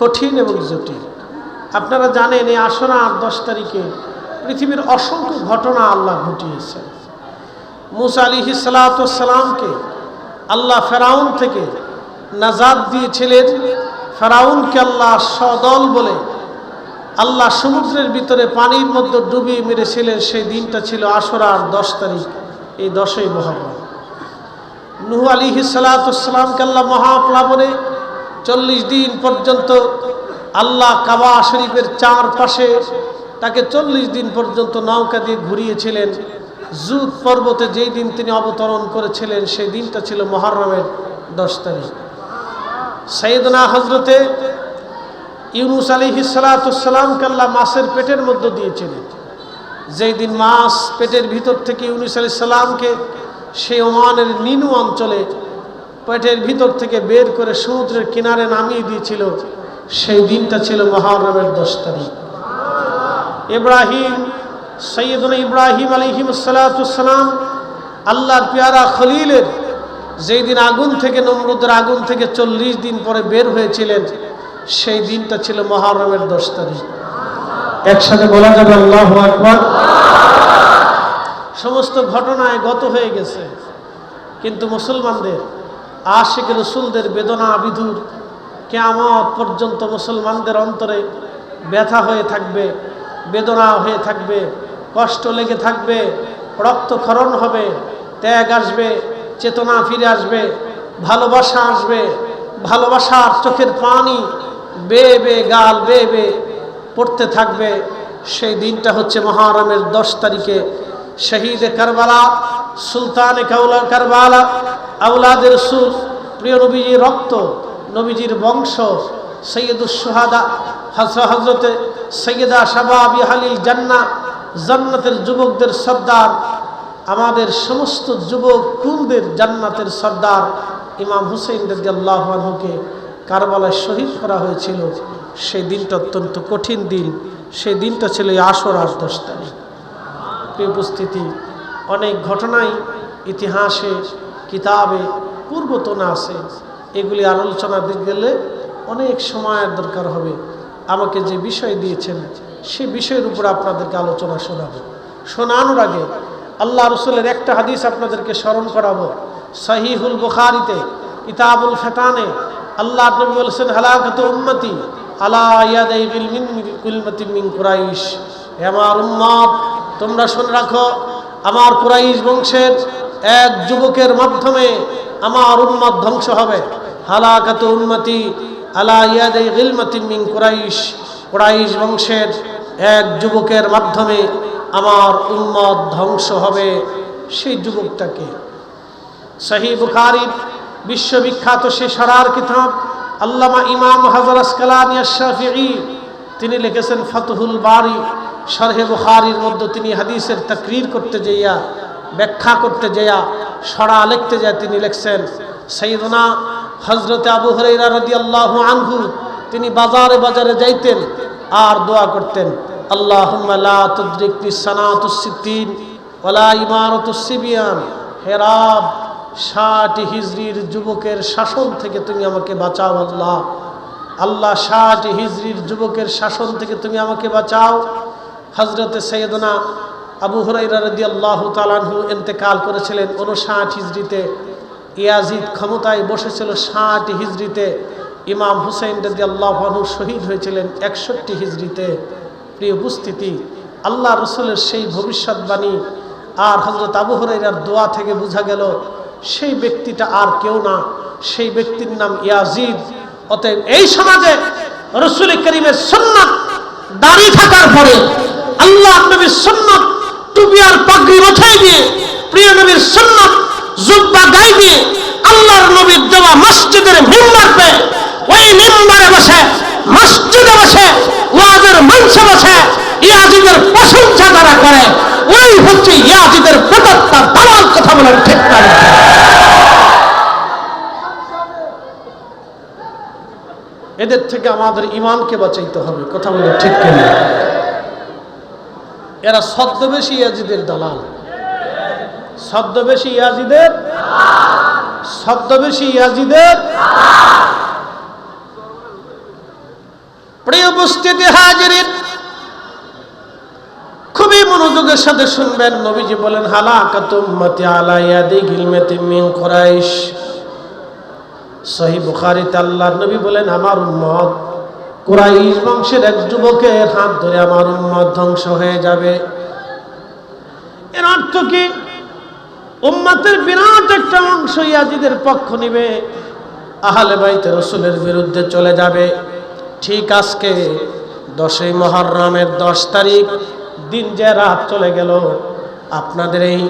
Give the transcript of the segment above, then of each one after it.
কঠিন এবং জটিল। আপনারা জানেন এই আসনা আর দশ তারিখে পৃথিবীর অসংখ্য ঘটনা আল্লাহ ঘটিয়েছেন। মুসা আলী সালাতামকে আল্লাহ ফেরাউন থেকে নাজাদ দিয়েছিলেন। ফেরাউনকে আল্লাহ সদল বলে আল্লাহ সমুদ্রের ভিতরে পানির মধ্যে ডুবিয়ে মেরেছিলেন। সেই দিনটা ছিল আশরার দশ তারিখ, এই দশই মহরম। নুহ আলী সালাতামকে আল্লাহ মহাপ্লাবনে চল্লিশ দিন পর্যন্ত আল্লাহ কাবা শরীফের চার পাশে তাকে চল্লিশ দিন পর্যন্ত নৌকা দিয়ে ঘুরিয়েছিলেন। জুত পর্বতে যেই দিন তিনি অবতরণ করেছিলেন, সেই দিনটা ছিল মহরমের দশ তারিখ। সৈয়দনা হজরতে ইউনুস আলী সালাতামকে আল্লাহ মাসের পেটের মধ্যে দিয়েছিলেন। যেই দিন মাস পেটের ভিতর থেকে ইউনুস আলী সাল্লামকে সেই ওমানের নিনু অঞ্চলে পেটের ভিতর থেকে বের করে সমুদ্রের কিনারে নামিয়ে দিয়েছিল। সেই দিনটা ছিল মহারমের দশ তারিখ। ইব্রাহিম সৈয়দুল ইব্রাহিম আলিহিম সালাতাম আল্লাহর পেয়ারা খলিলের যেই দিন আগুন থেকে, নমরুদের আগুন থেকে চল্লিশ দিন পরে বের হয়েছিলেন, সেই দিনটা ছিল মহারমের দশ তারিখ। একসাথে বলা যাবে আল্লাহ আকবর। সমস্ত ঘটনায় গত হয়ে গেছে। কিন্তু মুসলমানদের আশিক রসুলদের বেদনা বিধুর কেয়ামত পর্যন্ত মুসলমানদের অন্তরে ব্যথা হয়ে থাকবে, বেদনা হয়ে থাকবে, কষ্ট লেগে থাকবে, রক্তক্ষরণ হবে, ত্যাগ আসবে, চেতনা ফিরে আসবে, ভালোবাসা আসবে, ভালোবাসার চোখের পানি বেয়ে বে গাল বেয়ে বে পড়তে থাকবে। সেই দিনটা হচ্ছে মহারমের দশ তারিখে শহীদে কারবালা, সুলতানে কারবালা আউলাদের সুর, প্রিয় নবীজির রক্ত, নবীজির বংশ সৈয়দুল সোহাদা হজরতে সৈয়দা শাবাবি হালিল জান্না জান্নাতের যুবকদের সর্দার, আমাদের সমস্ত যুবক কুলদের জান্নাতের সর্দার ইমাম হুসেন আল্লাহকে কারবালায় শহীদ করা হয়েছিল। সেই দিনটা অত্যন্ত কঠিন দিন। সেই দিনটা ছিল আসর আর দশ তারিখ। প্রিয় উপস্থিতি, অনেক ঘটনাই ইতিহাসে, কিতাবে, পূর্বতন আছে। এগুলি আলোচনা গেলে অনেক সময়ের দরকার হবে। আমাকে যে বিষয় দিয়েছেন, সে বিষয়ের উপর আপনাদেরকে আলোচনা শোনাবো। শোনানোর আগে আল্লাহ রসুলের একটা হাদিস আপনাদেরকে স্মরণ করাবো। সহিহুল বুখারিতে ইতাবুল ফেতানে আল্লাহ নবী বলছেন, হালাকত উন্মতি আলা ইয়াদাই কুলমতি মিন কুরাইশ। আমার উম্মত তোমরা শুনে রাখো, আমার কুরাইশ বংশের এক যুবকের মাধ্যমে আমার উম্মত ধ্বংস হবে। হালাকাত উন্মতি আলা ইয়াদাই গিলমতি মিন কুরাইশ। কুরাইশ বংশের এক যুবকের মাধ্যমে আমার উম্মত ধ্বংস হবে সেই যুবকটাকে। সহি বুখারির বিশ্ববিখ্যাত সে সারার কিতাব, আল্লামা ইমাম হাজার তিনি লিখেছেন ফতহুল বারি। শরহে বুখারির মধ্যে তিনি হাদিসের তকরির করতে যাইয়া, ব্যাখ্যা করতে যাইয়া, সরা লিখতে যায় তিনি লিখছেন সৈদনা হজরত আবু হরাইরা রদি আল্লাহ আনহু, তিনি বাজারে বাজারে যাইতেন আর দোয়া করতেন আল্লাহ সানাতুসিদ্দিন হেরাব ষাট হিজড়ির যুবকের শাসন থেকে তুমি আমাকে বাঁচাও আল্লাহ আল্লাহ ষাট হিজড়ির যুবকের শাসন থেকে তুমি আমাকে বাঁচাও। হজরতে সৈয়দনা আবু হরাইরা রদি আল্লাহ তালানহু এতেকাল করেছিলেন উনষাট হিজড়িতে। ইয়াজিদ ক্ষমতায় বসেছিল ষাট হিজড়িতে। ইমাম হুসেন রদি আল্লাহনু শহীদ হয়েছিলেন একষট্টি হিজড়িতে। প্রিয় উপস্থিতি, আল্লাহ রসুলের সেই ভবিষ্যৎবাণী আর হজরত আবু হরাইরার দোয়া থেকে বোঝা গেল, সেই ব্যক্তিটা আর কেউ না। সেই ব্যক্তির নাম ইয়াজিদ। অতএব এই সমাজে রসুল করিমের সন্ন্যত দাঁড়িয়ে থাকার পরে আল্লাহ নবীর সন্ন্যত টুপি আর পাগড়ি মাথায় দিয়ে, প্রিয় নবীর সন্ন্যত জুব্বা গায়ে দিয়ে আল্লাহর নবীর দেওয়া মসজিদের মেম্বার পে ওই মেম্বারে বসে, মসজিদে বসে, ওয়াজের মঞ্চে বসে ইয়াজিদের প্রশংসা তারা করে। ওই হচ্ছে ইয়াজিদের প্রদত্তা দালাল কথা বলেন ঠিক না এদের থেকে আমাদের ইমানকে বাঁচাইতে হবে, কথা বলে ঠিক কেন? এরা ছদ্মবেশী ইয়াজিদের দালাল। ছদ্মবেশী ইয়াজিদের ছদ্মবেশী ইয়াজিদের প্রিয় উপস্থিতি হাজিরিন, খুবই মনোযোগের সাথে শুনবেন। নবীজি বলেন হালাকাতুম্মতি আলা ইয়াদি গিলমেতি মিন কুরাইশ। সহি বুখারীতে আল্লাহর নবী বলেন, আমার উম্মত কুরাইশ বংশের এক যুবকের হাত ধরে আমার উম্মত ধ্বংস হয়ে যাবে। এর অর্থ কি? উম্মতের বিরাট একটা অংশ ইয়াজিদের পক্ষ নিবে, আহলে বাইতে রসুলের বিরুদ্ধে চলে যাবে। ঠিক আজকে দশই মহরমের দশ তারিখ, দিন যে রাত চলে গেল, আপনাদের এই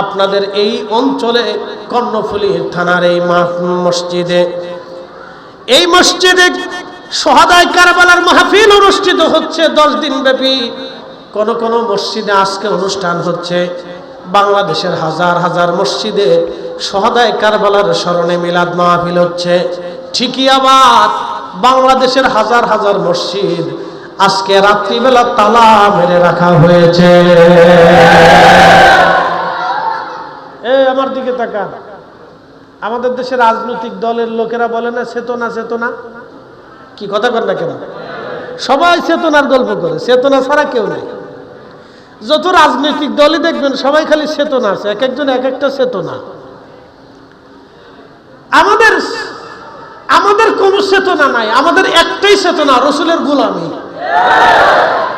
আপনাদের এই অঞ্চলে কর্ণফুলী থানার এই মসজিদে এই মসজিদে সহাদায় কারবালার মাহফিল অনুষ্ঠিত হচ্ছে দশ দিন ব্যাপী। কোন কোন মসজিদে আজকে অনুষ্ঠান হচ্ছে। বাংলাদেশের হাজার হাজার মসজিদে সহাদায় কারবালার স্মরণে মিলাদ মাহফিল হচ্ছে। ঠিকই আবার বাংলাদেশের হাজার হাজার মসজিদ আজকে রাত্রিবেলা তালা মেরে রাখা হয়েছে। আমার দিকে তাকান। আমাদের দেশের রাজনৈতিক দলের লোকেরা বলে না চেতনা চেতনা কি কথা কর না কেন? সবাই চেতনার গল্প করে, চেতনা ছাড়া কেউ নেই। যত রাজনৈতিক দলই দেখবেন, সবাই খালি চেতনা আছে, এক একজন এক একটা চেতনা। আমাদের আমাদের কোনো চেতনা নাই, আমাদের একটাই চেতনা, রসুলের গোলামি।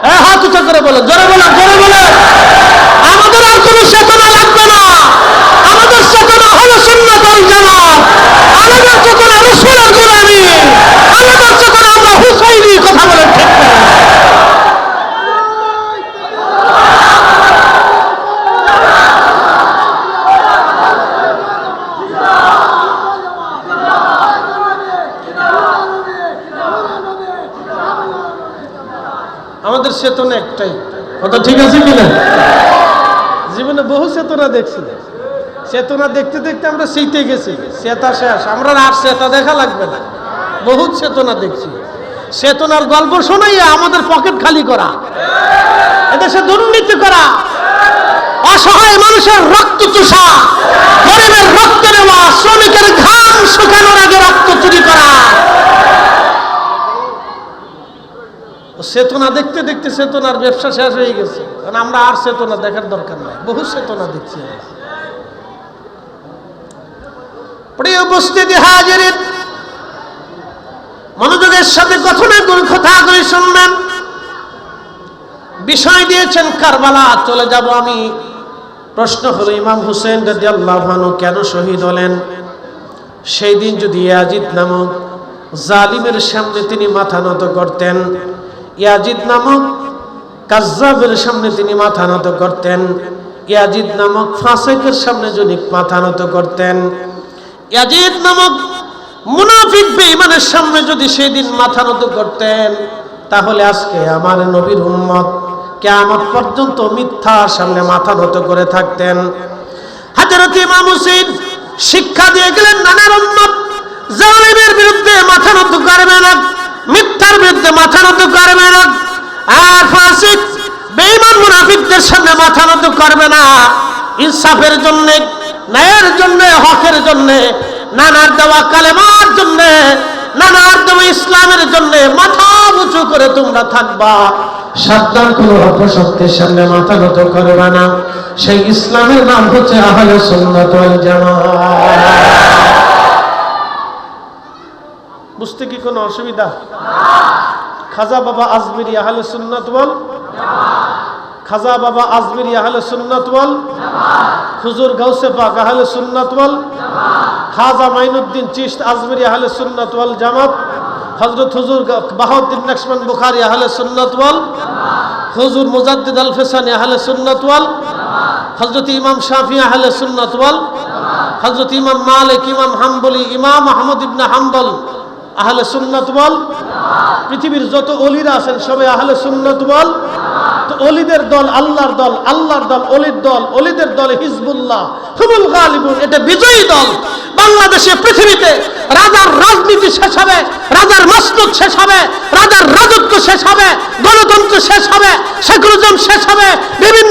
হ্যাঁ হাত উঠা করে বলো জোরে বলো জোরে বলো আমাদের আর কোনো চেতনা লাগবে না আমাদের চেতনা হলো সুন্নাতুল জামাত আমাদের চেতনা রসুলের গোলামি আমাদের চেতনা আমরা হুসাইনি কথা বলে ঠিক না। আমাদের চেতনা একটাই। কথা ঠিক আছে কিনা জীবনে বহু চেতনা দেখছি। চেতনা দেখতে দেখতে আমরা সেইতে গেছি চেতা শেষ। আমরা আর চেতা দেখা লাগবে না। বহুত চেতনা দেখছি। চেতনার গল্প শোনাইয়া আমাদের পকেট খালি করা। এদেশে দুর্নীতি করা। অসহায় মানুষের রক্ত চুষা। গরিবের রক্ত নেওয়া। শ্রমিকের ঘাম শুকানোর আগে রক্ত চুরি করা। চেতনা দেখতে দেখতে চেতনার ব্যবসা শেষ হয়ে গেছে। কারণ আমরা আর চেতনা দেখার দরকার নাই। বহু চেতনা দেখছি আমরা। মনোযোগের সাথে কথা করে শুনবেন। বিষয় দিয়েছেন কারবালা, চলে যাব আমি। প্রশ্ন হলো, ইমাম হুসেন রাজি আল্লাহ কেন শহীদ হলেন? সেই দিন যদি ইয়াজিদ নামক জালিমের সামনে তিনি মাথা নত করতেন ইয়াজিদ নামক কাজ্জাবের সামনে তিনি মাথা নত করতেন। ইয়াজিদ নামক ফাসেকের সামনে যদি মাথা নত করতেন। ইয়াজিদ নামক মুনাফিক বেঈমানের সামনে যদি সেই দিন মাথা নত করতেন, তাহলে আজকে আমার নবীর উম্মত কেয়ামত পর্যন্ত মিথ্যার সামনে মাথা নত করে থাকতেন। হাজরত ইমাম হুসেন শিক্ষা দিয়ে গেলেন, নানার উম্মত, জালিমের বিরুদ্ধে মাথা নত করবে না। বিরুদ্ধে মাথা নত করবে না। আর ফাসিক, বেঈমান মুনাফিকদের সামনে মাথা নত করবে না। ইনসাফের জন্য, ন্যায়ের জন্য, হকের জন্য, নানার দেওয়া কালেমার জন্য, নানার দেওয়া ইসলামের জন্য মাথা উঁচু করে তোমরা থাকবা। সাবধান কোনো অপশক্তির সামনে মাথা নত করবে না। সেই ইসলামের নাম হচ্ছে আহলে সুন্নাত ওয়াল জামাত বুঝতে কি কোনো অসুবিধা? খাজা বাবা আজমিরি আহলে সুন্নাত ওয়াল খাজা বাবা আজমিরি আহলে সুন্নাত ওয়াল হুজুর গাউসে পাক আহলে সুন্নাত ওয়াল খাজা মাইনুদ্দিন চিশত আজমিরি আহলে সুন্নাত ওয়াল জামাত। হযরত হুজুর বাহাউদ্দিন নকশবন্দ বুখারী আহলে সুন্নাত ওয়াল হুজুর মুজাদ্দিদ আল ফিসানি আহলে সুন্নাত ওয়াল হযরত ইমাম শাফি আহলে সুন্নাত ওয়াল হযরত ইমাম মালিক, ইমাম হাম্বলি, ইমাম আহমদ ইবনে হাম্বল আহলে সুন্নাত ওয়াল পৃথিবীর যত অলিরা আছেন সবাই আহলে সুন্নাত ওয়াল তো অলিদের দল আল্লাহর দল আল্লাহর দল, অলির দল, অলিদের দল হিজবুল্লাহ হুবুল গালিবুন, এটা বিজয়ী দল। বাংলাদেশে, পৃথিবীতে রাজার রাজনীতি শেষ হবে, রাজার মসনদ শেষ হবে, রাজার রাজত্ব শেষ হবে, গণতন্ত্র শেষ হবে, সেকুলারিজম শেষ হবে, বিভিন্ন